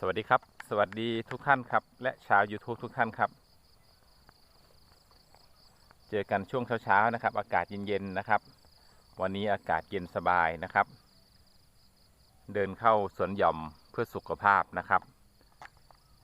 สวัสดีครับ สวัสดีทุกท่านครับ และชาว YouTube ทุกท่านครับ เจอกันช่วงเช้าๆนะครับ อากาศเย็นๆนะครับ วันนี้อากาศเย็นสบายนะครับ เดินเข้าสวนหย่อมเพื่อสุขภาพนะครับ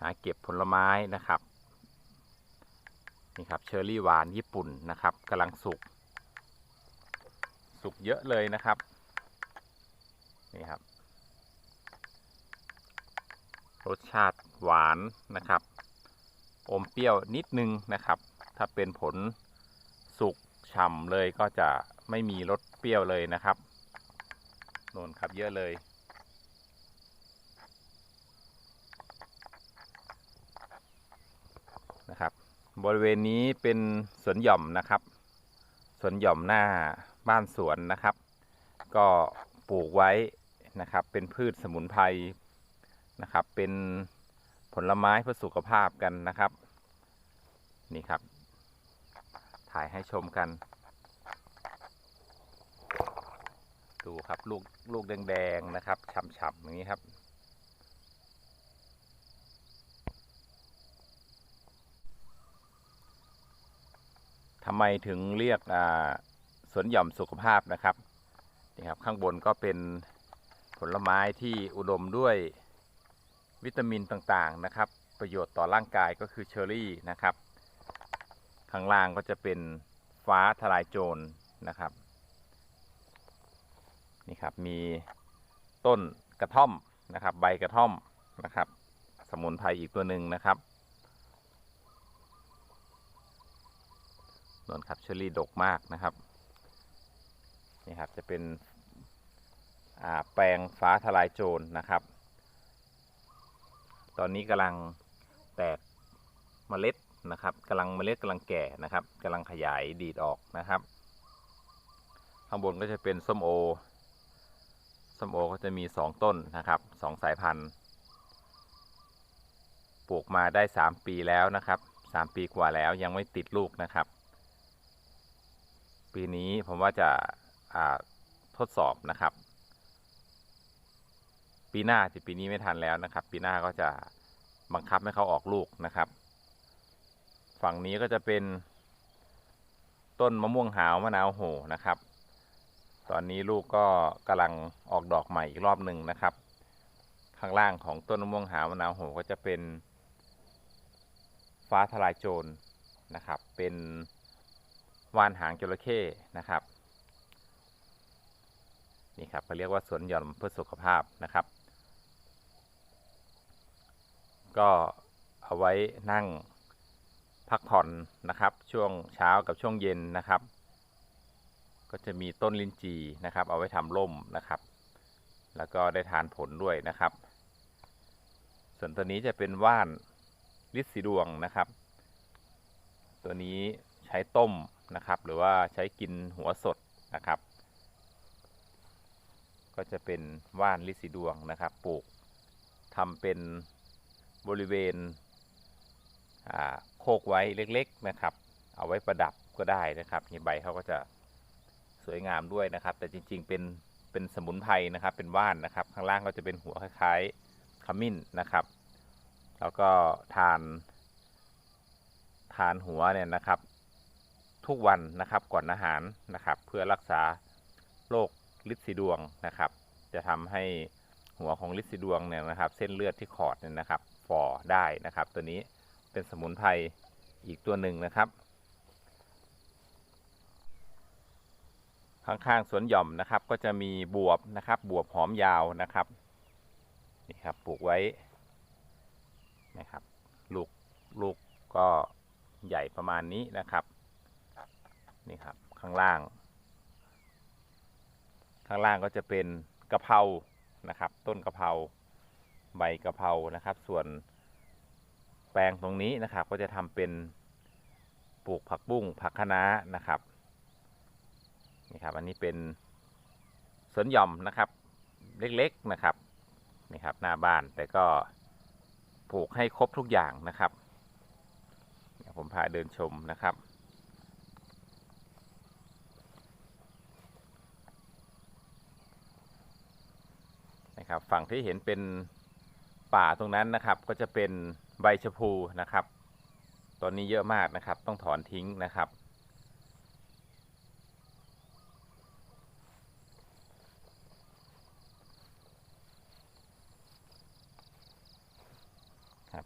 หาเก็บผลไม้นะครับนี่ครับเชอร์รี่หวานญี่ปุ่นนะครับกำลังสุกสุกเยอะเลยนะครับนี่ครับ รสชาติหวานนะครับ อมเปรี้ยวนิดนึงนะครับ ถ้าเป็นผลสุกฉ่ำเลยก็จะไม่มีรสเปรี้ยวเลยนะครับโน่นครับเยอะเลย นะครับ บริเวณนี้เป็นสวนหย่อมนะครับสวนหย่อมหน้าบ้านสวนนะครับ ก็ปลูกไว้นะครับ เป็นพืชสมุนไพร นะครับ เป็นผลไม้เพื่อสุขภาพกันนะครับ นี่ครับ ถ่ายให้ชมกัน ดูครับลูกลูกแดงๆนะครับฉ่ำๆอย่างนี้ครับทำไมถึงเรียกสวนหย่อมสุขภาพนะครับนี่ครับ ข้างบนก็เป็นผลไม้ที่อุดมด้วย วิตามินต่างๆนะครับ ประโยชน์ต่อร่างกายก็คือเชอร์รี่นะครับ ข้างล่างก็จะเป็นฟ้าทลายโจรนะครับนี่ครับมีต้นกระท่อมนะครับ ใบกระท่อมนะครับ สมุนไพรอีกตัวหนึ่งนะครับนนครับเชอร์รี่ดกมากนะครับนี่ครับจะเป็นแปลงฟ้าทลายโจรนะครับ ตอนนี้กำลังแตกเมล็ดนะครับกำลังเมล็ดกำลังแก่นะครับกำลังขยายดีดออกนะครับ ข้างบนก็จะเป็นส้มโอส้มโอก็จะมีสองต้นนะครับสองสายพันธุ์ ปลูกมาได้สามปีแล้วนะครับสามปีกว่าแล้วยังไม่ติดลูกนะครับ ปีนี้ผมว่าจะาทดสอบนะครับ ปีหน้าจะปีนี้ไม่ทันแล้วนะครับ ปีหน้าก็จะบังคับให้เขาออกลูกนะครับ ฝั่งนี้ก็จะเป็นต้นมะม่วงหาวมะนาวโหนะครับ ตอนนี้ลูกก็กำลังออกดอกใหม่อีกรอบหนึ่งนะครับ ข้างล่างของต้นมะม่วงหาวมะนาวโหก็จะเป็น ฟ้าทลายโจรนะครับ เป็นว่านหางจระเข้นะครับนี่ครับเขาเรียกว่าสวนหย่อมเพื่อสุขภาพนะครับ ก็เอาไว้นั่งพักผ่อนนะครับ ช่วงเช้ากับช่วงเย็นนะครับ ก็จะมีต้นลิ้นจีนะครับ เอาไว้ทำร่มนะครับ แล้วก็ได้ทานผลด้วยนะครับ ส่วนตัวนี้จะเป็นว่านลิสีดวงนะครับ ตัวนี้ใช้ต้มนะครับ หรือว่าใช้กินหัวสดนะครับ ก็จะเป็นว่านลิสีดวงนะครับปลูกทำเป็น บริเวณโคกไว้เล็กๆนะครับ เอาไว้ประดับก็ได้นะครับนี่ใบเขาก็จะสวยงามด้วยนะครับ แต่จริงๆเป็นเป็นสมุนไพรนะครับ เป็นว่านนะครับ ข้างล่างก็จะเป็นหัวคล้ายๆขมิ้นนะครับ แล้วก็ทานทานหัวเนี่ยนะครับ ทุกวันนะครับก่อนอาหารนะครับ เพื่อรักษาโรคลิดสีดวงนะครับ จะทำให้หัวของลิดสีดวงเนี่ยนะครับ เส้นเลือดที่ขอดเนี่ยนะครับ ฝ่อได้นะครับ ตัวนี้เป็นสมุนไพรอีกตัวหนึ่งนะครับ ข้างๆสวนหย่อมนะครับ ก็จะมีบวบนะครับ บวบหอมยาวนะครับนี่ครับปลูกไว้นะครับลูกลูกก็ใหญ่ประมาณนี้นะครับนี่ครับข้างล่าง ข้างล่างก็จะเป็นกะเพรานะครับ ต้นกะเพรา ใบกะเพรานะครับ ส่วนแปลงตรงนี้นะครับ ก็จะทำเป็นปลูกผักบุ้งผักคะน้านะครับนี่ครับ อันนี้เป็นสวนหย่อมนะครับ เล็กๆนะครับนี่ครับ หน้าบ้านแต่ก็ปลูกให้ครบทุกอย่างนะครับผมพาเดินชมนะครับ นะครับ ฝั่งที่เห็นเป็น ป่าตรงนั้นนะครับ ก็จะเป็นใบชะพูนะครับ ตอนนี้เยอะมากนะครับ ต้องถอนทิ้งนะครับ ครับ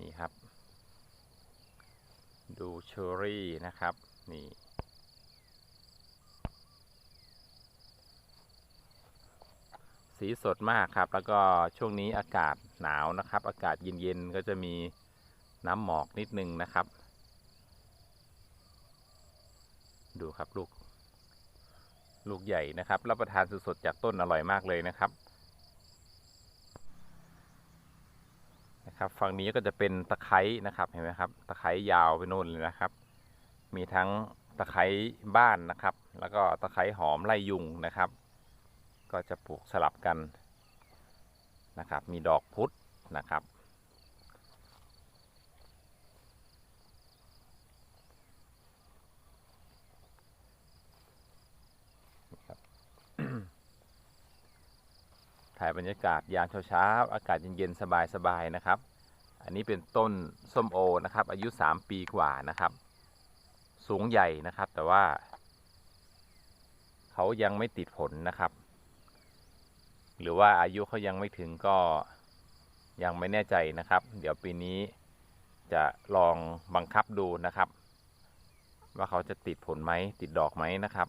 นี่ครับ ดูเชอรี่นะครับ นี่ สีสดมากครับ แล้วก็ช่วงนี้อากาศหนาวนะครับ อากาศเย็นๆก็จะมีน้ำหมอกนิดนึงนะครับ ดูครับลูก ลูกใหญ่นะครับ รับประทานสดๆจากต้นอร่อยมากเลยนะครับนะครับฝั่งนี้ก็จะเป็นตะไคร้นะครับเห็นไหมครับ ตะไคร้ยาวไปโน่นเลยนะครับ มีทั้งตะไคร้บ้านนะครับ แล้วก็ตะไคร้หอมไล่ยุงนะครับ ก็จะปลูกสลับกันนะครับ มีดอกพุธนะครับ ถ่ายบรรยากาศยามเช้าๆอากาศเย็นๆ สบายๆนะครับ อันนี้เป็นต้นส้มโอนะครับ อายุ 3 ปีกว่านะครับ สูงใหญ่นะครับแต่ว่า เขายังไม่ติดผลนะครับ หรือว่าอายุเขายังไม่ถึงก็ยังไม่แน่ใจนะครับ เดี๋ยวปีนี้จะลองบังคับดูนะครับ ว่าเขาจะติดผลไหมติดดอกไหมนะครับ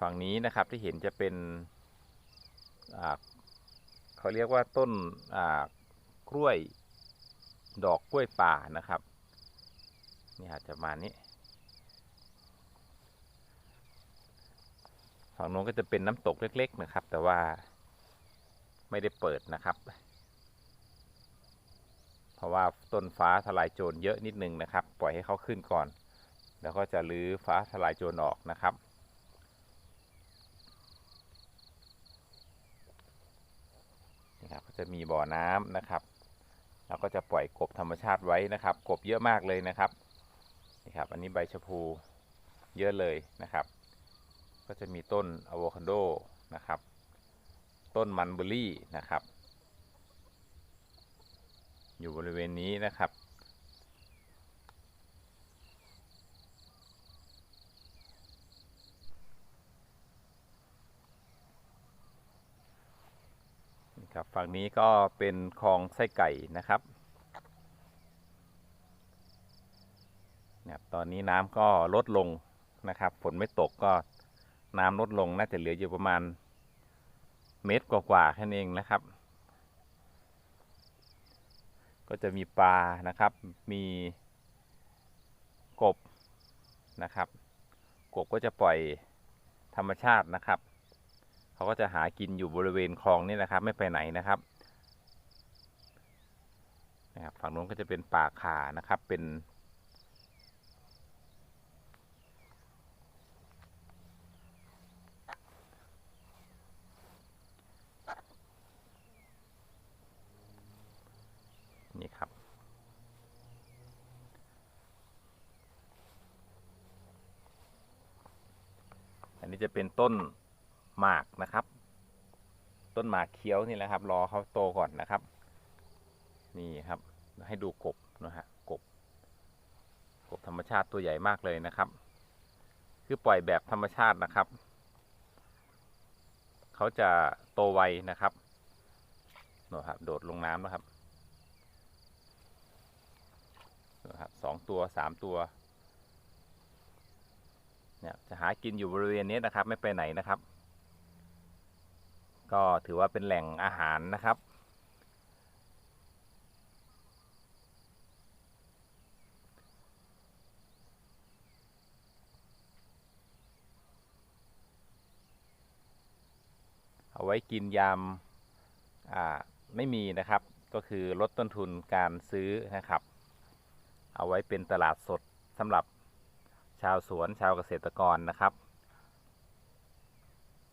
ฝั่งนี้นะครับที่เห็นจะเป็นเขาเรียกว่าต้นกล้วยดอกกล้วยป่านะครับ นี่อาจจะมานี้ ฝั่งโน้นก็จะเป็นน้ำตกเล็ก ๆ นะครับ แต่ว่าไม่ได้เปิดนะครับ เพราะว่าต้นฟ้าทลายโจรเยอะนิดนึงนะครับ ปล่อยให้เขาขึ้นก่อน แล้วก็จะรื้อฟ้าทลายโจรออกนะครับนี่ครับก็จะมีบ่อน้ำนะครับ แล้วก็จะปล่อยกบธรรมชาติไว้นะครับ กบเยอะมากเลยนะครับนี่ครับ อันนี้ใบชะพูเยอะเลยนะครับ ก็จะมีต้นอะโวคาโดนะครับ ต้นมันเบอรี่นะครับ อยู่บริเวณนี้นะครับ ครับฝั่งนี้ก็เป็นคลองไส้ไก่นะครับเนี่ยตอนนี้น้ำก็ลดลงนะครับ ฝนไม่ตกก็ น้ำลดลงน่าจะเหลืออยู่ประมาณเมตรกว่าๆแค่นั้นเองนะครับ ก็จะมีปลานะครับ มีกบนะครับ กบก็จะปล่อยธรรมชาตินะครับ เขาก็จะหากินอยู่บริเวณคลองนี่นะครับ ไม่ไปไหนนะครับนะครับ ฝั่งนู้นก็จะเป็นป่าขานะครับ เป็นครับ อันนี้จะเป็นต้นหมากนะครับ ต้นหมากเคี้ยวนี่แหละครับ รอเขาโตก่อนนะครับ นี่ครับ ให้ดูกบนะฮะกบ กบธรรมชาติตัวใหญ่มากเลยนะครับ คือปล่อยแบบธรรมชาตินะครับ เขาจะโตไวนะครับนะครับ โดดลงน้ำนะครับนะครับสองตัวสามตัว เนี่ยจะหากินอยู่บริเวณนี้นะครับ ไม่ไปไหนนะครับ ก็ถือว่าเป็นแหล่งอาหารนะครับเอาไว้กินยามไม่มีนะครับ ก็คือลดต้นทุนการซื้อนะครับ เอาไว้เป็นตลาดสดสำหรับ ชาวสวนชาวเกษตรกรนะครับ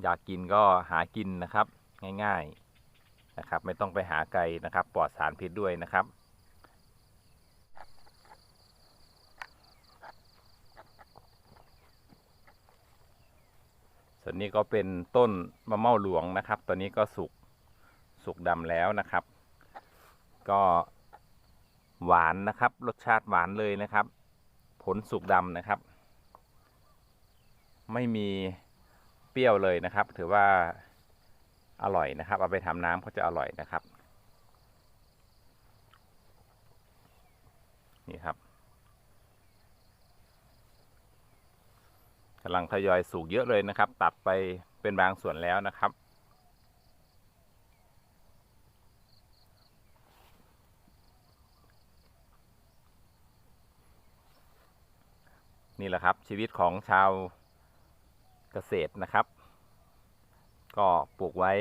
อยากกินก็หากินนะครับง่ายๆนะครับ ไม่ต้องไปหาไกลนะครับ ปลอดสารพิษด้วยนะครับส่วนนี้ก็เป็นต้นมะเม่าหลวงนะครับ ตอนนี้ก็สุกสุกดำแล้วนะครับ ก็หวานนะครับ รสชาติหวานเลยนะครับ ผลสุกดำนะครับ ไม่มีเปรี้ยวเลยนะครับ ถือว่าอร่อยนะครับ เอาไปทำน้ำก็จะอร่อยนะครับ นี่ครับกำลังทยอยสุกเยอะเลยนะครับ ตัดไปเป็นบางส่วนแล้วนะครับนี่แหละครับชีวิตของชาว เกษตรนะครับ ก็ปลูกไว้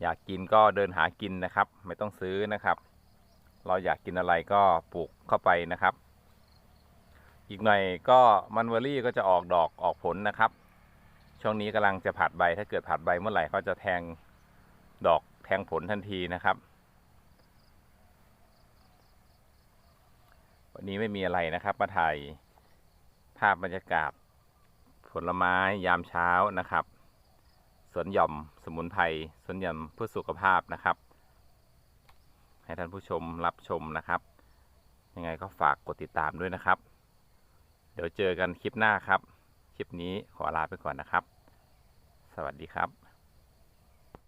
อยากกินก็เดินหากินนะครับ ไม่ต้องซื้อนะครับ เราอยากกินอะไรก็ปลูกเข้าไปนะครับ อีกหน่อยก็มันเวอรี่ก็จะออกดอกออกผลนะครับ ช่วงนี้กำลังจะผัดใบ ถ้าเกิดผัดใบเมื่อไหร่ก็จะแทงดอกแทงผลทันทีนะครับ วันนี้ไม่มีอะไรนะครับ มาถ่ายภาพบรรยากาศ ผลไม้ยามเช้านะครับสวนหย่อมสมุนไพรสวนหย่อมเพื่อสุขภาพนะครับ ให้ท่านผู้ชมรับชมนะครับ ยังไงก็ฝากกดติดตามด้วยนะครับ เดี๋ยวเจอกันคลิปหน้าครับ คลิปนี้ขอลาไปก่อนนะครับ สวัสดีครับ